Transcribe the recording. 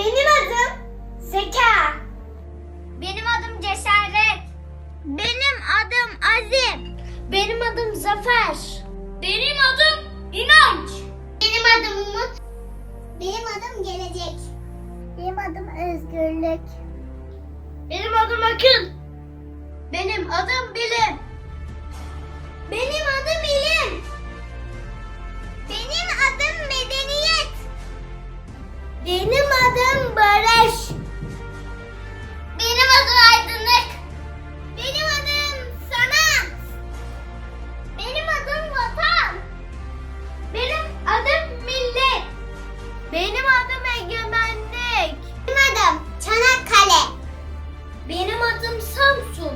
Benim adım Zeka. Benim adım Cesaret. Benim adım Azim. Benim adım Zafer. Benim adım İnanç. Benim adım Umut. Benim adım Gelecek. Benim adım Özgürlük. Benim adım Akıl. Benim adım Bilim. Benim adım İlim. Benim adım Medeniyet. Benim adım Samsun.